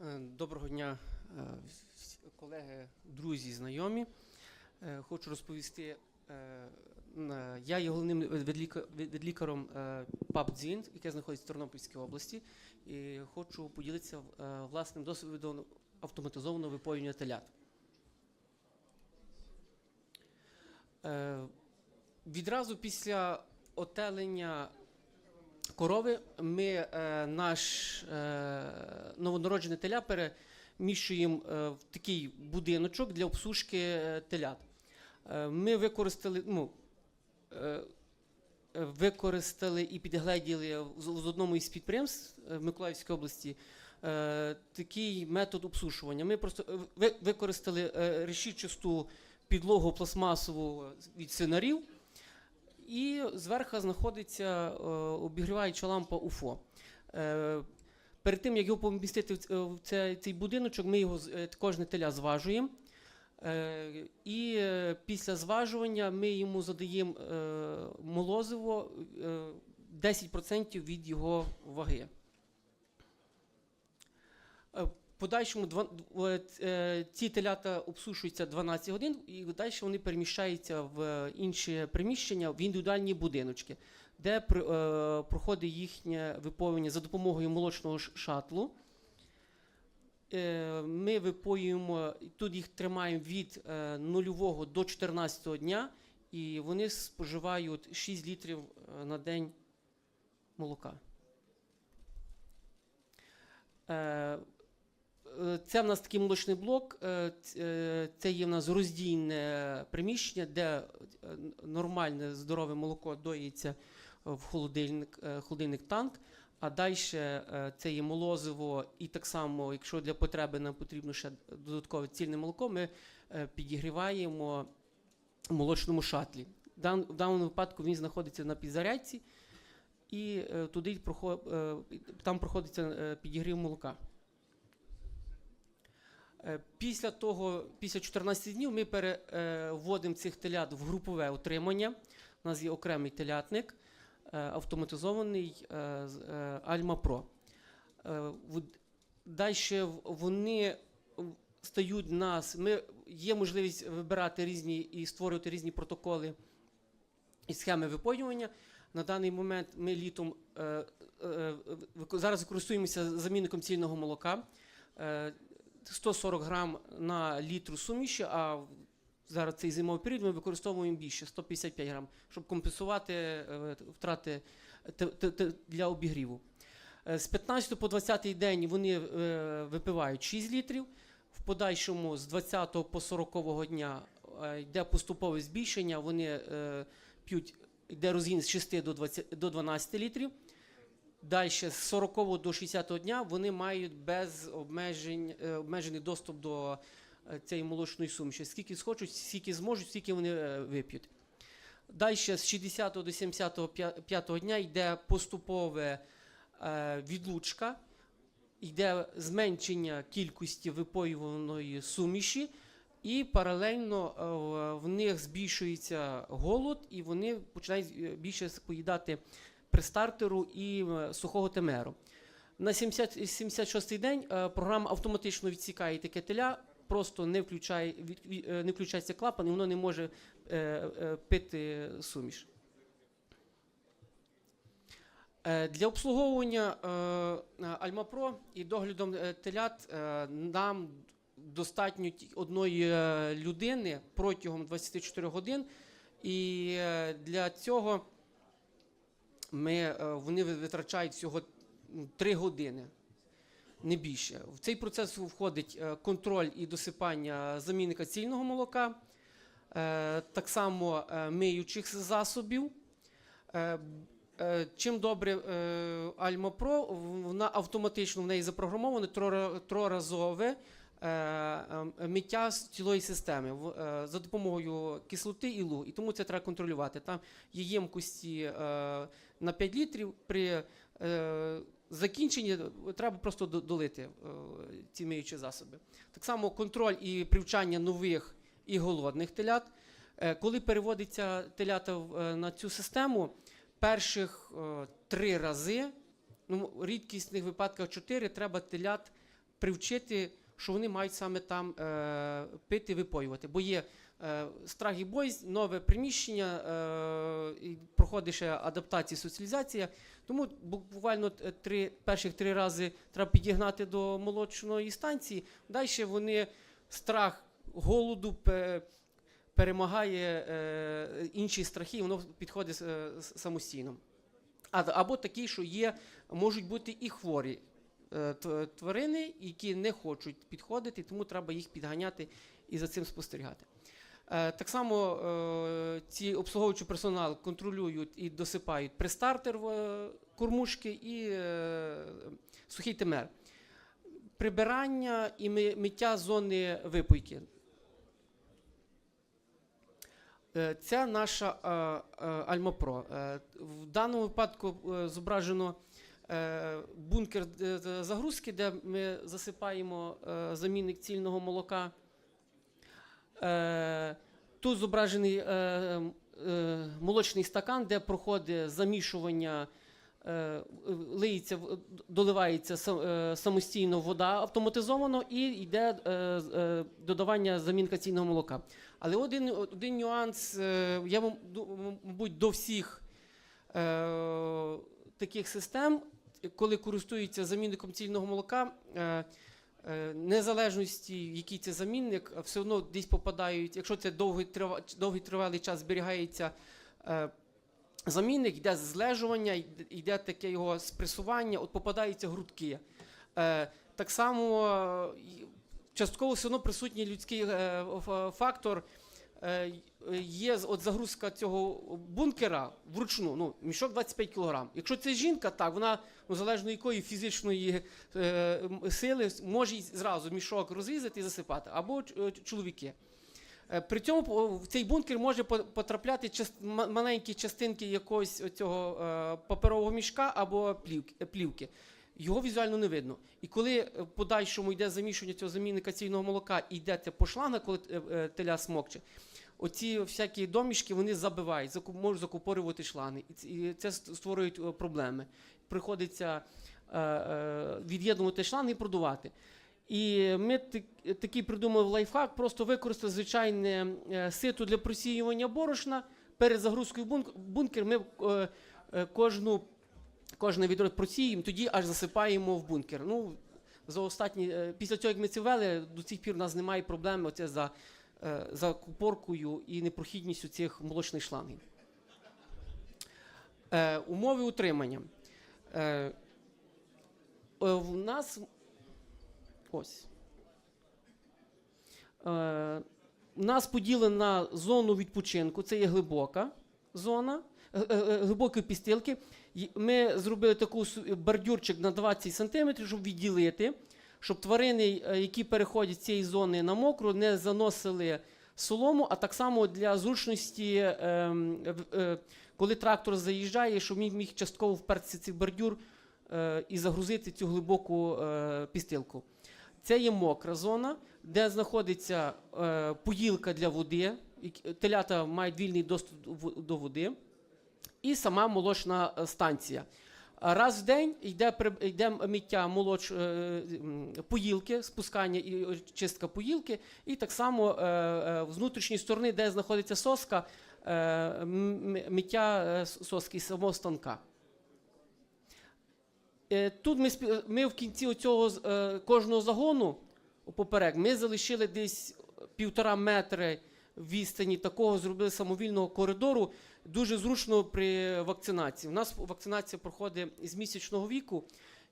Е, Доброго дня, е, колеги, друзі, знайомі. Е, Хочу розповісти. Я є головним е, ПАП «Дзін», яке знаходиться в Тернопільській області, і хочу поділитися власним досвідом автоматизованого випоювання телят. Відразу після отелення корови ми е, наш е, новонароджене теля переміщуємо е, в такий будиночок для обсушки е, телят. Е, ми використали, ну, е, використали і підгледіли з, одному із підприємств е, в Миколаївській області такий метод обсушування. Ми просто ви- використали решітчасту підлогу пластмасову від свинарів. І зверху знаходиться е, обігріваюча лампа УФО. Е, перед тим, як його помістити в е, цей, будиночок, ми його кожне теля зважуємо. І після зважування ми йому задаємо молозиво е, 10% від його ваги. Е, Подальшому дв- е, ці телята обсушуються 12 годин, і далі вони переміщаються в інше приміщення, в індивідуальні будиночки, де е, проходить їхнє випоювання за допомогою молочного шатлу. Е, Ми випоюємо, тут їх тримаємо від е, нульового до 14 дня, і вони споживають 6 літрів е, на день молока. Е, Це в нас такий молочний блок. е, е, Це є в нас роздільне приміщення, де нормальне здорове молоко доїться в холодильник, холодильник танк. А далі це є молозиво, і так само, якщо для потреби нам потрібно ще додаткове цільне молоко, ми підігріваємо в молочному шатлі. В даному випадку він знаходиться на підзарядці, і туди там проходиться підігрів молока. Е, Після того, після 14 днів, ми переводимо цих телят в групове утримання. У нас є окремий телятник, е, автоматизований е, е, Pro. Далі вони стають нас. Ми, є можливість вибирати різні і створювати різні протоколи і схеми випоювання. На даний момент ми літом е, е, зараз користуємося замінником цільного молока. Е, 140 грам на літру суміші, а зараз цей зимовий період ми використовуємо більше 155 грам, щоб компенсувати е, втрати для обігріву. Е, З 15 по 20 день вони е, випивають 6 літрів. В подальшому з 20 по 40 дня йде поступове збільшення. Вони п'ють, йде розгін з 6 до 20, до 12 літрів. Далі з 40 до 60 дня вони мають без обмежень, е, обмежений доступ до е, цієї молочної суміші. Скільки схочуть, скільки зможуть, стільки вони е, вип'ють. Далі з 60 до 75 дня йде поступове відлучка, йде зменшення кількості випоюваної суміші, і паралельно в- них збільшується голод, і вони починають більше поїдати престартеру і е, сухого темеру. На 70, 76-й день е, програма автоматично відсікає таке теля, просто не, включає, е, не включається клапан, і воно не може пити суміш. Для обслуговування Альмапро і доглядом телят нам достатньо одної людини протягом 24 годин. І для цього ми, е, вони витрачають всього 3 години, не більше. В цей процес входить е, контроль і досипання замінника цільного молока, е, так само миючих засобів. Чим добре Alma Pro, вона автоматично в неї запрограмоване трора- троразове миття з цілої системи е, за допомогою кислоти і лу. І тому це треба контролювати. Там є ємкості е, на 5 літрів. При е, закінченні треба просто до- долити е, ці миючі засоби. Так само контроль і привчання нових і голодних телят. Е, Коли переводиться телята е, на цю систему, перших е, три рази, ну, рідкісних випадках чотири, треба телят привчити, що вони мають саме там е, пити, випоювати. Бо є е, страх і боязнь, нове приміщення, е, проходить ще адаптація, соціалізація. Тому буквально е, три, перших три рази треба підігнати до молочної станції. Далі вони страх голоду пе- перемагає е, інші страхи, і воно підходить е, самостійно. А, або такі, що є, можуть бути і хворі тварини, які не хочуть підходити, тому треба їх підганяти і за цим спостерігати. Е, Так само е, ці обслуговуючий персонал контролюють і досипають е, кормушки і е, сухий темер. Прибирання і миття зони випойки. Е, Це наша е, е, Альма-Про. Е, В даному випадку е, зображено е, бункер е, загрузки, де ми засипаємо е, замінник цільного молока. Е, Тут зображений е, е, молочний стакан, де проходить замішування, е, лиється, доливається е, самостійно вода автоматизовано і йде е, е, додавання замінка цільного молока. Але один, один нюанс, е, я мабуть, до всіх е, таких систем, коли користуються замінником цільного молока, е, е, незалежності, який це замінник, е, все одно десь попадають, якщо це довгий, довгий тривалий час зберігається. Замінник йде злежування, йде- таке його спресування, от попадаються грудки. Так само частково все одно присутній людський фактор. Е, Є от загрузка цього бункера вручну, ну, мішок 25 кг. Якщо це жінка, так, вона ну, залежно якої фізичної е, сили може зразу мішок розрізати і засипати, або е, чоловіки. Е, При цьому в цей бункер може потрапляти маленькі частинки якогось цього паперового мішка або плівки. Його візуально не видно. І коли е, в подальшому йде замішування цього замінника цільного молока і йдете по шлангах, коли е, е, теля смокче, оці всякі домішки вони забивають, можуть закупорювати шланги. І це створює проблеми. Приходиться від'єднувати шланги і продувати. І ми такий придумали лайфхак, просто використати звичайне сито для просіювання борошна. Перед загрузкою бункер ми кожну, кожне відро просіємо, тоді аж засипаємо в бункер. Ну, за останні, е, після цього, як ми це ввели, до цих пір у нас немає проблеми оце за, е, за купоркою і непрохідністю цих молочних шлангів. Е, умови утримання. Е, е, в нас ось. Е, нас поділена зону відпочинку, це є глибока зона, е, е, е, глибокі пістилки. Ми зробили таку бордюрчик на 20 см, щоб відділити, щоб тварини, які переходять з цієї зони на мокру, не заносили солому, а так само для зручності, ем, коли трактор заїжджає, щоб міг, міг частково впертися цей бордюр і загрузити цю глибоку пістилку. Це є мокра зона, де знаходиться поїлка для води. Телята мають вільний доступ до води, і сама молочна е, станція. Раз в день йде, йде миття молоч, е, поїлки, спускання і чистка поїлки, і так само е, е, з внутрішньої сторони, де знаходиться соска, миття соски самого станка. Тут ми, ми в кінці цього кожного загону поперек ми залишили десь півтора метри відстані такого зробили самовільного коридору. Дуже зручно при вакцинації. У нас вакцинація проходить з місячного віку,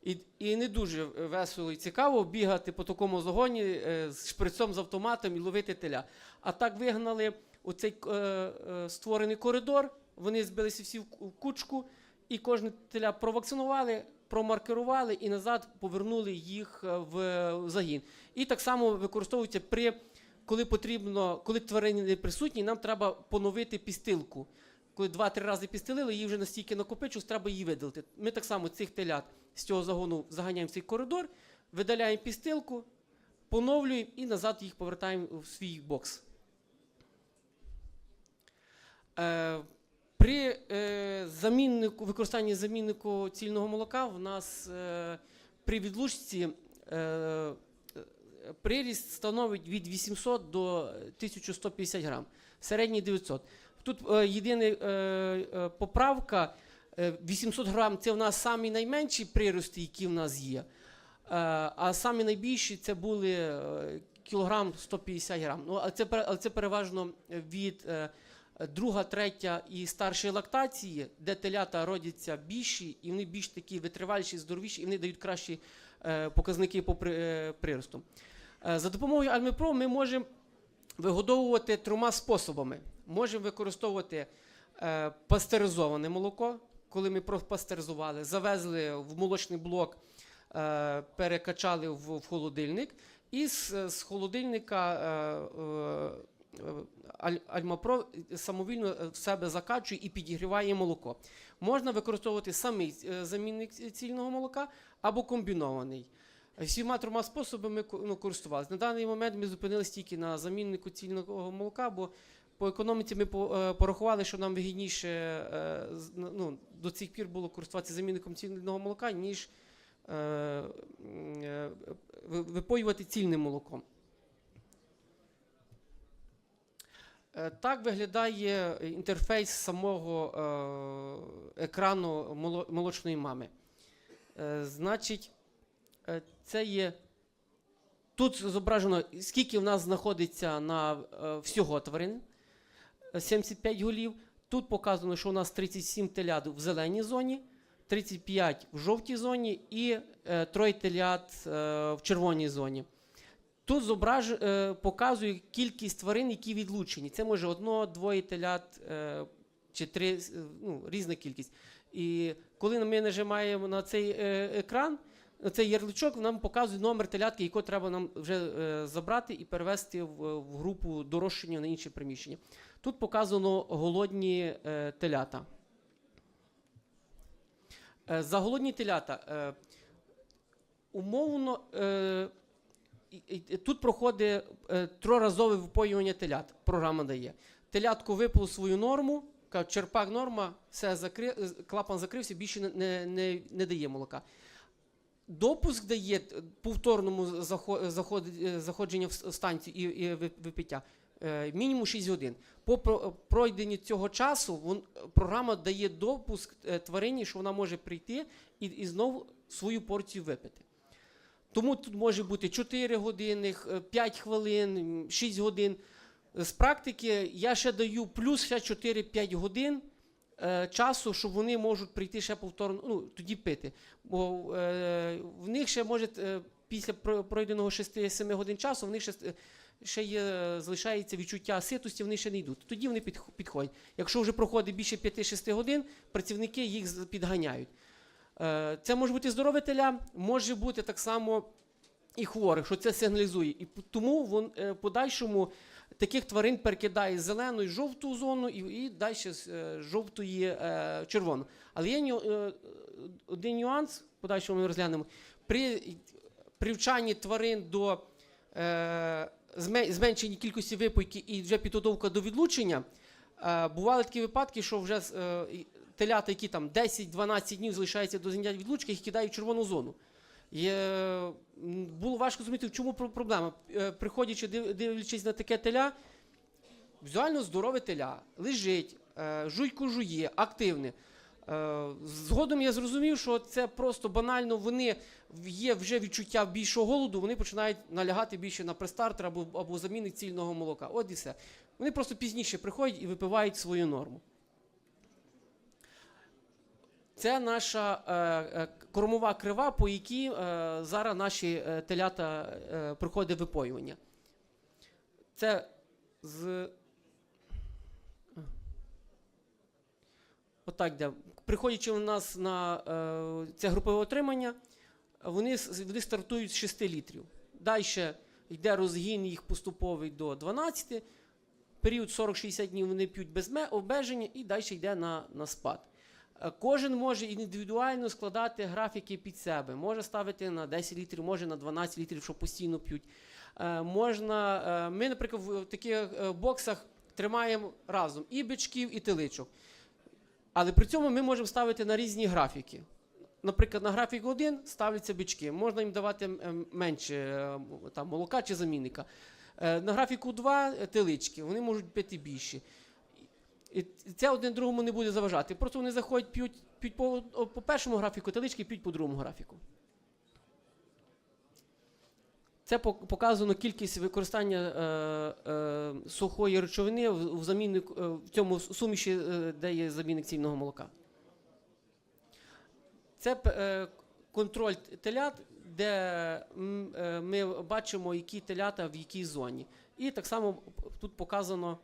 і, і не дуже весело і цікаво бігати по такому загоні е, з шприцом з автоматом і ловити теля. А так вигнали оцей е, е, створений коридор. Вони збилися всі в кучку, і кожне теля провакцинували, промаркерували і назад повернули їх е, в загін. І так само використовується при коли потрібно, коли тварини не присутні, нам треба поновити пістилку. Коли два-три рази пістилили, її вже настільки накопичилось, треба її видалити. Ми так само цих телят з цього загону заганяємо в цей коридор, видаляємо пістилку, поновлюємо і назад їх повертаємо в свій бокс. Е, при е, заміннику, використанні заміннику цільного молока в нас е, при відлучці приріст становить від 800 до 1150 грам, середній 900. Тут е, єдина е, е, поправка, е, 800 грам це в нас самі найменші прирости, які в нас є. А самі найбільші це були кілограм 150 грам. Ну, але це, але це переважно від друга, третя і старшої лактації, де телята родяться більші, і вони більш такі витриваліші, здоровіші, і вони дають кращі показники по при- приросту. Е, За допомогою Альмепро ми можемо вигодовувати трьома способами. Можемо використовувати е, пастеризоване молоко, коли ми пропастеризували, завезли в молочний блок, е, перекачали в, холодильник, і з, холодильника Аль- Альмапро самовільно в себе закачує і підігріває молоко. Можна використовувати самий замінник цільного молока або комбінований. Всіма трьома способами ну, користувалися. На даний момент ми зупинилися тільки на заміннику цільного молока, бо по економіці ми е, порахували, що нам вигідніше е, ну, до цих пір було користуватися замінником цільного молока, ніж е, випоювати цільним молоком. Так виглядає інтерфейс самого екрану молочної мами. Значить, це є. Тут зображено, скільки в нас знаходиться на е, всього тварин. Е, 75 голів. Тут показано, що у нас 37 телят в зеленій зоні, 35 в жовтій зоні і е, троє телят е, в червоній зоні. Тут зображ, е, показує кількість тварин, які відлучені. Це може одно, двоє телят е, чи три, е, ну, різна кількість. І коли ми нажимаємо на цей е, екран, цей ярличок, нам показує номер телятки, якого треба нам вже е, забрати і перевести в, в групу дорощення на інше приміщення. Тут показано голодні е, телята. Е, за голодні телята. Е, умовно. Е, Тут проходить е, троразове випоювання телят. Програма дає. Телятко випило свою норму, черпак норма, все закри... е, клапан закрився, більше не, не, не дає молока. Допуск дає повторному е, заходження в станцію і, випиття е, мінімум 6 годин. По про- пройденні цього часу програма дає допуск е, тварині, що вона може прийти і, і знову свою порцію випити. Тому тут може бути 4 години, 5 хвилин, 6 годин. З практики я ще даю плюс ще 4-5 годин е, часу, щоб вони можуть прийти ще повторно, ну, тоді пити. Бо е, в них ще може е, після пройденого 6-7 годин часу, в них ще, е, ще є, залишається відчуття ситості, вони ще не йдуть. Тоді вони підх- підходять. Якщо вже проходить більше 5-6 годин, працівники їх підганяють. Е, Це може бути здорове теля, може бути так само і хворих, що це сигналізує. І тому е, в подальшому таких тварин перекидає з зеленої в жовту зону і, і далі з е, жовтої е, червону. Але є е, один нюанс, подальшому ми розглянемо. При привчанні тварин до е, зменшення кількості випойки і вже підготовка до відлучення, бували такі випадки, що вже і телята, які там 10-12 днів залишаються до заняття відлучки, їх кидають в червону зону. Е, було важко зрозуміти, в чому проблема. Е, Приходячи, дивлячись на таке теля, візуально здорове теля, лежить, е, жуйку жує, активне. Згодом я зрозумів, що це просто банально. Вони є вже відчуття більшого голоду, вони починають налягати більше на престартер або, або замінник цільного молока. От і все. Вони просто пізніше приходять і випивають свою норму. Це наша е, е, кормова крива, по якій е, зараз наші е, телята е, проходить випоювання. Це з. Отак де. Приходячи у нас на е, це групове отримання, вони, вони стартують з 6 літрів. Далі йде розгін їх поступовий до 12. Період 40-60 днів вони п'ють без обмеження і далі йде на, на спад. Е, Кожен може індивідуально складати графіки під себе. Може ставити на 10 літрів, може на 12 літрів, що постійно п'ють. Е, Можна, е, ми, наприклад, в таких боксах тримаємо разом і бичків, і теличок. Але при цьому ми можемо ставити на різні графіки. наприклад, на графік 1 ставляться бички. Можна їм давати менше там, молока чи замінника. На графіку 2 е, телички, вони можуть пити більше. І це один другому не буде заважати. Просто вони заходять, п'ють, п'ють по, по першому графіку телички, п'ють по другому графіку. Це показано кількість використання е, е, сухої речовини в, в, замінник, е, в цьому суміші, е, де є замінник цільного молока. Це е, контроль телят, де е, ми бачимо, які телята в якій зоні. І так само тут показано,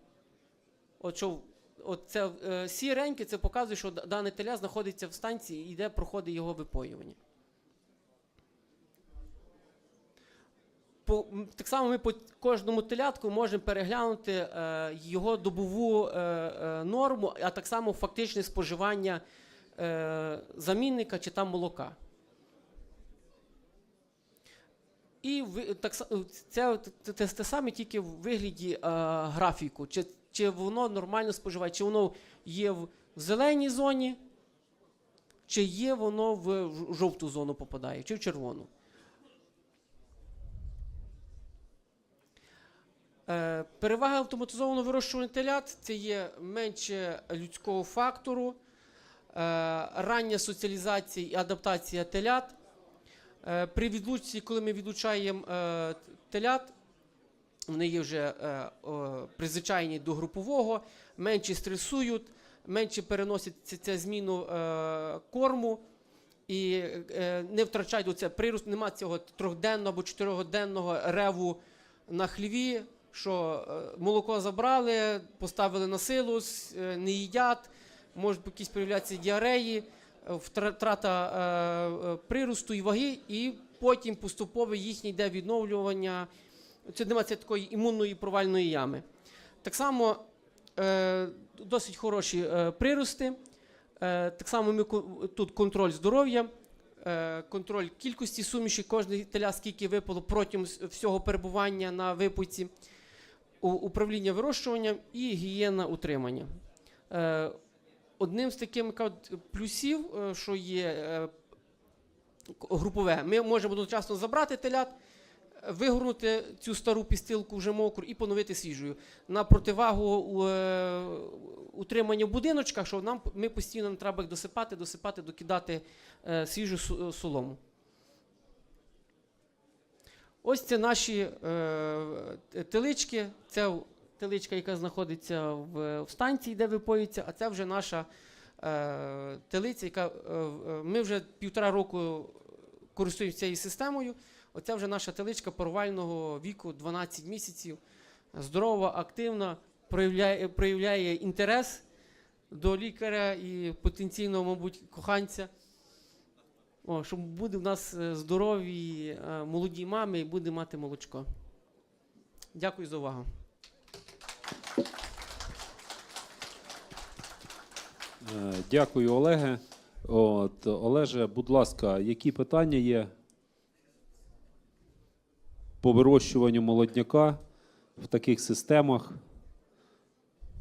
от що в- от це е, сіреньке, це показує, що дане теля знаходиться в станції і де проходить його випоювання. По, так само ми по кожному телятку можемо переглянути е, його добову е, е, норму, а так само фактичне споживання е, замінника чи там молока. І так, це те, те саме тільки в вигляді е, графіку. Чи, чи воно нормально споживає, чи воно є в зеленій зоні, чи є воно в жовту зону попадає, чи в червону. Е, Перевага автоматизованого вирощування телят це є менше людського фактору, е, рання соціалізація і адаптація телят. Е, При відлучці, коли ми відлучаємо телят, вони є вже е, о, призвичайні до групового, менше стресують, менше переносять ця, ця зміну е, корму і е, не втрачають оце прирост, нема цього трьохденного або чотирьогоденного реву на хліві, що е, молоко забрали, поставили на силус, е, не їдять, можуть якісь появлятися діареї, е, втрата е, е, приросту і ваги, і потім поступово їхнє йде відновлювання. Це немає такої імунної провальної ями. Так само е, досить хороші е, прирости. Е, так само ми тут контроль здоров'я, е, контроль кількості суміші, кожний теля скільки випало протягом всього перебування на випуці, управління вирощуванням і гігієна утримання. Е, одним з таких плюсів, е, що є е, групове, ми можемо одночасно забрати телят, вигорнути цю стару пістилку вже мокру і поновити свіжою. На противагу е, утримання в що нам ми постійно нам треба їх досипати, досипати, докидати е, свіжу солому. Ось це наші е, телички. Це теличка, яка знаходиться в, в станції, де випоюється, а це вже наша е, телиця, яка е, е, ми вже півтора року користуємося цією системою. Оце вже наша теличка парувального віку 12 місяців. Здорова, активна, проявляє, проявляє інтерес до лікаря і потенційного, мабуть, коханця. О, щоб буде в нас е, здорові е, молоді мами і буде мати молочко. Дякую за увагу. Е, Дякую, Олеге. От, Олеже, будь ласка, які питання є по вирощуванню молодняка в таких системах?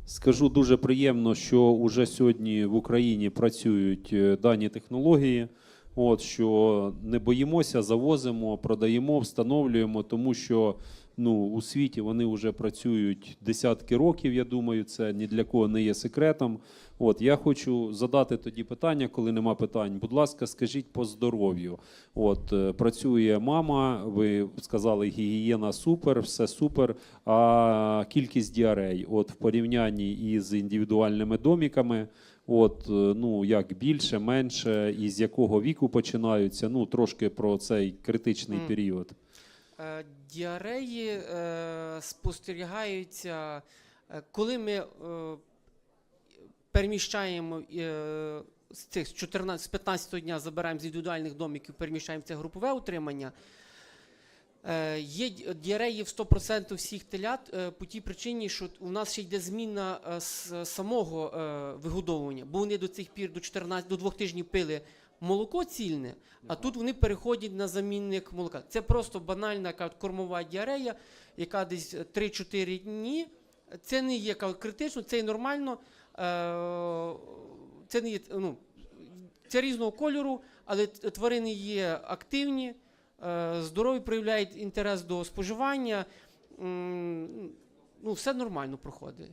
Скажу дуже приємно, що вже сьогодні в Україні працюють е, дані технології. От що не боїмося, завозимо, продаємо, встановлюємо, тому що ну, у світі вони вже працюють десятки років. Я думаю, це ні для кого не є секретом. От я хочу задати тоді питання, коли нема питань. Будь ласка, скажіть по здоров'ю. От е, працює мама, ви сказали, гігієна супер, все супер. А кількість діарей, от в порівнянні із індивідуальними доміками. От, е, ну як більше, менше, і з якого віку починаються? Ну трошки про цей критичний Мгм. період. Е, Діареї е, спостерігаються, е, коли ми переміщаємо з цих з 14, з 15 дня забираємо з індивідуальних домиків, переміщаємо це групове утримання. Є діареї в 100% всіх телят по тій причині, що у нас ще йде зміна з самого вигодовування, бо вони до цих пір до 14, до двох тижнів пили молоко цільне, а тут вони переходять на замінник молока. Це просто банальна кормова діарея, яка десь 3-4 дні. Це не є критично, це є нормально. Е, Це не є, ну, це різного кольору, але тварини є активні, е, здорові, проявляють інтерес до споживання. Ну, все нормально проходить.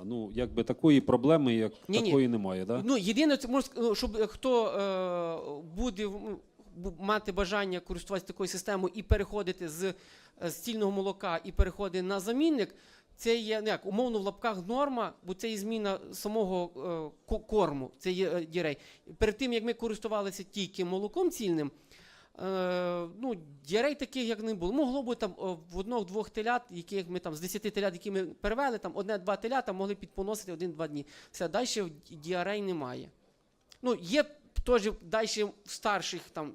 А, ну, якби такої проблеми, як Ні-ні. такої немає, да? Ну, єдине, це може, ск- щоб е, хто е, буде мати бажання користуватися такою системою і переходити з, е, з цільного молока і переходити на замінник, це є ну, як, умовно в лапках норма, бо це є зміна самого е, корму, це є е, дірей. Перед тим, як ми користувалися тільки молоком цільним, ну, діарей таких, як не було. Могло бути там в одного-двох телят, яких ми там з 10 телят, які ми перевели, там одне-два телята могли підпоносити один-два дні. Все, далі діарей немає. Ну, є теж далі старших там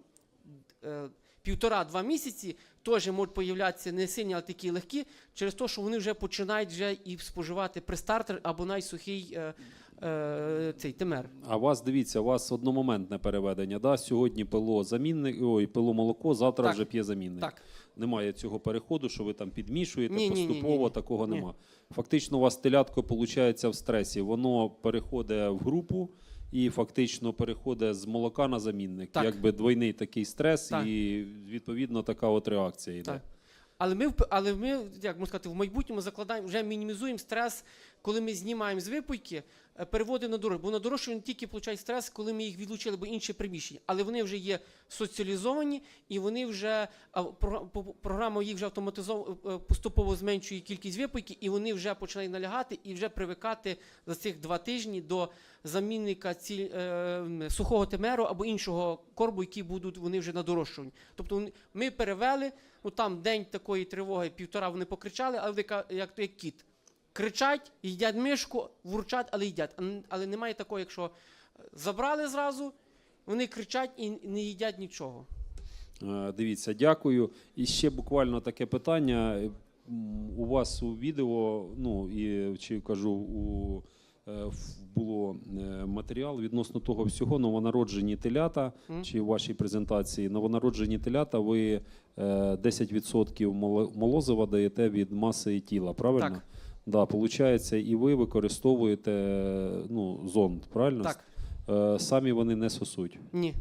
е, півтора-два місяці теж можуть появлятися не сильні, але такі легкі, через те, що вони вже починають вже і споживати престартер або найсухий е, цей темер. А вас дивіться, у вас одномоментне переведення. Да? Сьогодні пило замінник, ой, пило молоко, завтра Так. вже п'є замінник. Так. Немає цього переходу, що ви там підмішуєте Ні, ні, ні, поступово, ні. такого Ні. нема. Фактично, у вас телятко виходить в стресі. Воно переходить в групу і фактично переходить з молока на замінник. Так. Якби двойний такий стрес, Так. і відповідно така от реакція йде. Так. Але ми, вп- але ми, як можна сказати, в майбутньому закладаємо, вже мінімізуємо стрес, коли ми знімаємо з випуйки, е, переводимо на дорожчу. Бо на дорожчу вони тільки получають стрес, коли ми їх відлучили, бо інші приміщення. Але вони вже є соціалізовані і вони вже по- програма їх вже автоматизовано поступово зменшує кількість випуйки, і вони вже починають налягати і вже привикати за цих два тижні до замінника ціль, е, сухого темеру або іншого корбу, які будуть вони вже на дорожчуванні. Тобто ми перевели, ну там день такої тривоги, півтора вони покричали, але ка- як, як кіт. Кричать, їдять мишку, вурчать, але їдять. Але немає такого, якщо е, забрали зразу, вони кричать і не їдять нічого. Е, Дивіться, дякую. І ще буквально таке питання. Е, У вас у відео, ну і чи кажу, у було матеріал відносно того всього, новонароджені телята, чи в вашій презентації новонароджені телята, ви е, 10% молозива даєте від маси тіла, правильно? Так. Да, получається, і ви використовуєте ну, зонд, правильно? Так, Е, Самі вони не сосуть. ні.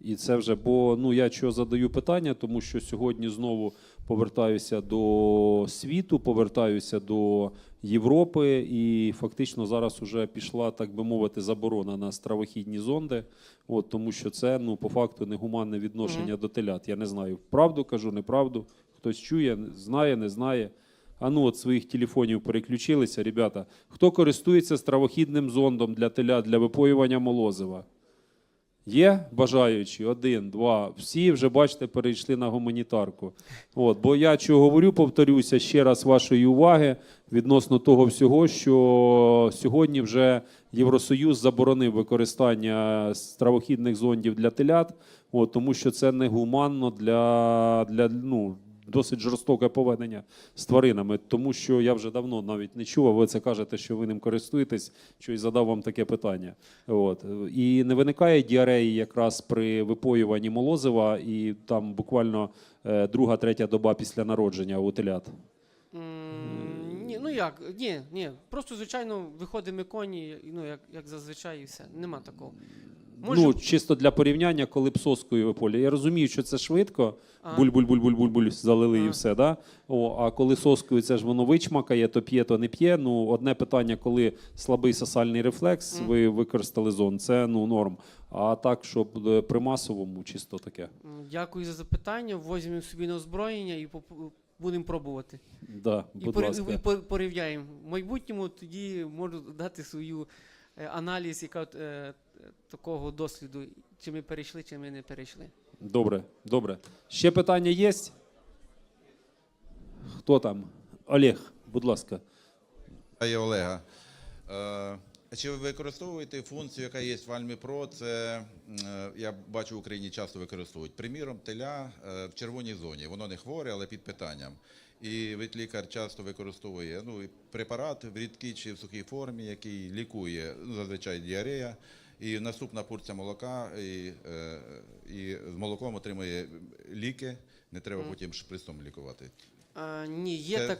І це вже, бо ну я чого задаю питання, тому що сьогодні знову повертаюся до світу, повертаюся до Європи, і фактично зараз вже пішла, так би мовити, заборона на стравохідні зонди. От тому що це ну по факту негуманне відношення до телят. Я не знаю, правду кажу, неправду. Хтось чує, знає, не знає. А ну от своїх телефонів переключилися, ребята. Хто користується стравохідним зондом для телят для випоювання молозива? Є бажаючі? Один, два. Всі вже, бачите, перейшли на гуманітарку. От, бо я чого говорю, повторюся ще раз вашої уваги відносно того всього, що сьогодні вже Євросоюз заборонив використання стравохідних зондів для телят, от, тому що це негуманно для, для ну, досить жорстоке поведення з тваринами. Тому що я вже давно навіть не чув, а ви це кажете, що ви ним користуєтесь, що і задав вам таке питання. От. І не виникає діареї якраз при випоюванні молозива, і там буквально е, друга, третя доба після народження у телят. Ні, ну як? Ні, ні. Просто, звичайно, виходимо коні, ну, як, як зазвичай, і все. Нема такого. Може- Ну, чисто для порівняння, коли б соскою виполює. Я розумію, що це швидко, А. буль-буль-буль-буль-буль залили і все. Да? О, а коли соскою це ж воно вичмакає, то п'є, то не п'є. Ну, одне питання, коли слабий сосальний рефлекс, ви використали зон, це ну, норм. А так, щоб е, при масовому, чисто таке. Дякую за запитання. Возьмемо собі на озброєння і поп- будемо пробувати. Да, І, будь порів- ласка. і порівняємо. В майбутньому тоді можу дати свою е, аналіз, яка е, такого досвіду, чи ми перейшли, чи ми не перейшли. Добре, добре. Ще питання є? Хто там? Олег, будь ласка. Я Олега. Е, Чи ви використовуєте функцію, яка є в Almi Pro? Це е, я бачу в Україні часто використовують. Приміром, теля е, в червоній зоні. Воно не хворе, але під питанням. І ветлікар часто використовує ну, препарат в рідкій чи в сухій формі, який лікує ну, зазвичай діарея. І наступна порція молока і, е, і з молоком отримує ліки. Не треба потім шприцом лікувати. А, ні, є Це- так.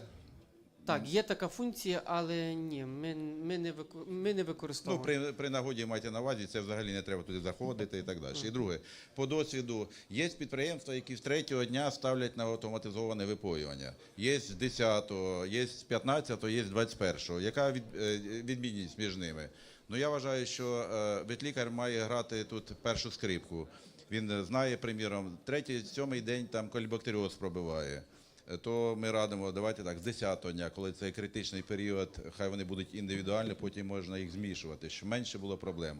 Так, є така функція, але ні, ми, ми, не, ми не Ну, при, при нагоді майте на увазі, це взагалі не треба туди заходити і так далі. І друге, по досвіду, є підприємства, які з третього дня ставлять на автоматизоване випоювання. Є з 10-го, є з 15-го, є з 21-го. Яка від, е, відмінність між ними? Ну я вважаю, що е, ветлікар має грати тут першу скрипку. Він е, знає, приміром, третій, сьомий день там колібактеріоз пробиває. Е, То ми радимо, давайте так, з 10-го дня, коли це критичний період, хай вони будуть індивідуальні, потім можна їх змішувати, щоб менше було проблем.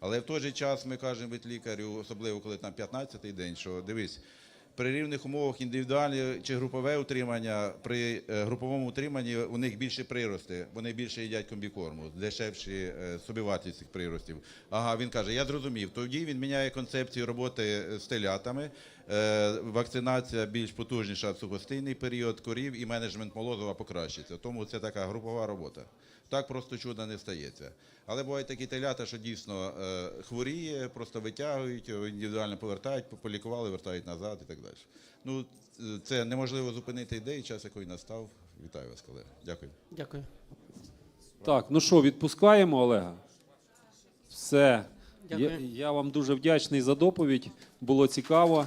Але в той же час ми кажемо від лікарю, особливо коли там 15-й день, що дивись, при рівних умовах індивідуальне чи групове утримання, при е, груповому утриманні у них більше прирости, вони більше їдять комбікорму, дешевші е, собівартість цих приростів. Ага, він каже, я зрозумів. Тоді він міняє концепцію роботи з телятами, е, вакцинація більш потужніша в сухостійний період, корів і менеджмент молозова покращиться. Тому це така групова робота. Так просто чудо не стається. Але бувають такі телята, що дійсно е, хворіє, просто витягують, його індивідуально повертають, полікували, вертають назад і так далі. Ну, це неможливо зупинити ідеї, час який настав. Вітаю вас, колеги. Дякую. Дякую. Так, ну що, відпускаємо Олега? Все. Дякую. Я, я вам дуже вдячний за доповідь. Було цікаво.